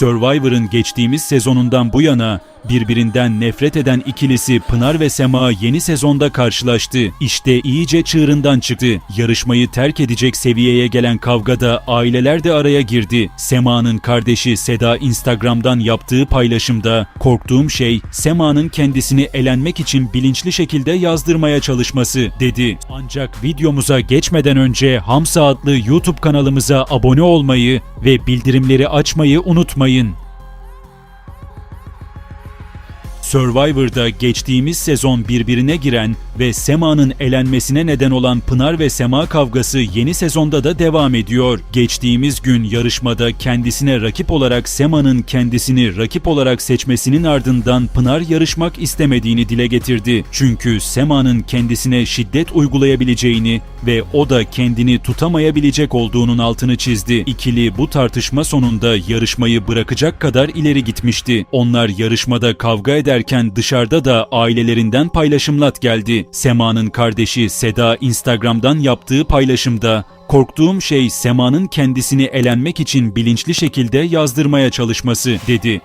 Survivor'ın geçtiğimiz sezonundan bu yana birbirinden nefret eden ikilisi Pınar ve Sema yeni sezonda karşılaştı. İşte iyice çığırından çıktı. Yarışmayı terk edecek seviyeye gelen kavgada aileler de araya girdi. Sema'nın kardeşi Seda Instagram'dan yaptığı paylaşımda korktuğum şey Sema'nın kendisini elenmek için bilinçli şekilde yazdırmaya çalışması dedi. Ancak videomuza geçmeden önce Hamsa adlı YouTube kanalımıza abone olmayı ve bildirimleri açmayı unutmayın. Survivor'da geçtiğimiz sezon birbirine giren ve Sema'nın elenmesine neden olan Pınar ve Sema kavgası yeni sezonda da devam ediyor. Geçtiğimiz gün yarışmada kendisine rakip olarak Sema'nın kendisini rakip olarak seçmesinin ardından Pınar yarışmak istemediğini dile getirdi. Çünkü Sema'nın kendisine şiddet uygulayabileceğini ve o da kendini tutamayabilecek olduğunun altını çizdi. İkili bu tartışma sonunda yarışmayı bırakacak kadar ileri gitmişti. Onlar yarışmada kavga ederken dışarıda da ailelerinden paylaşımlat geldi. Sema'nın kardeşi Seda Instagram'dan yaptığı paylaşımda Korktuğum şey Sema'nın kendisini elenmek için bilinçli şekilde yazdırmaya çalışması dedi.